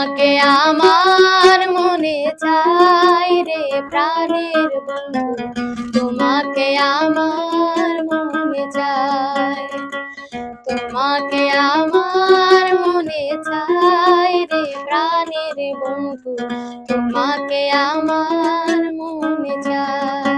তোমাকে আমার মনে চাই রে প্রাণের বন্ধু তোমাকে আমার মনে চাই। তোমাকে আমার মনে চাই রে প্রাণের বন্ধু। তোমাকে আমার মনে চাই।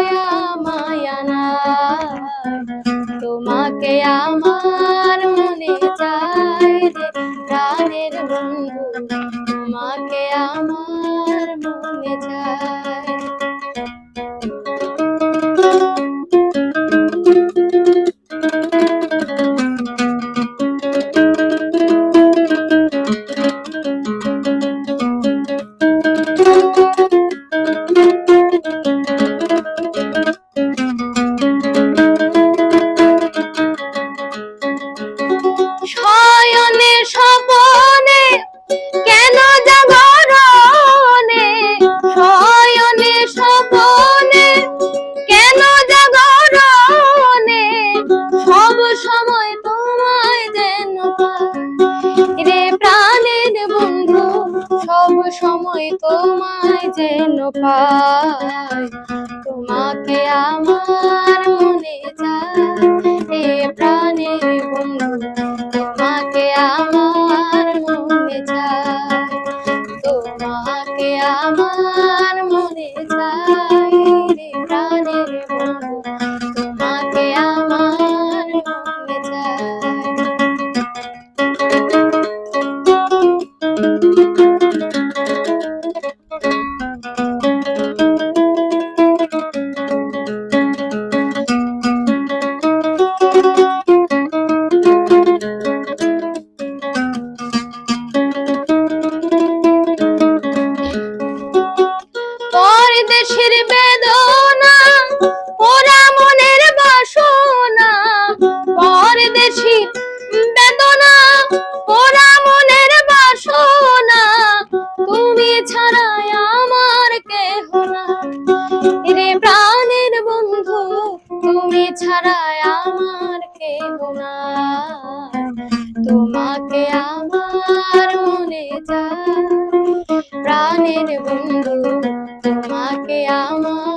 দয়া মায়া না তোমাকে আমার মনে চায় রে প্রাণের বন্ধু। তোমাকে আমার মনে চায় শয়নে রে প্রাণের বন্ধু, সব সময় তোমায় যেন পাই। তোমাকে আমার মনে চায় রে প্রাণের বন্ধু, তোমাকে আমার মনে চায় তোমাকে আমার মনে চায় না। তোমাকে আমার মনে যা প্রাণের বন্ধু তোমাকে আমার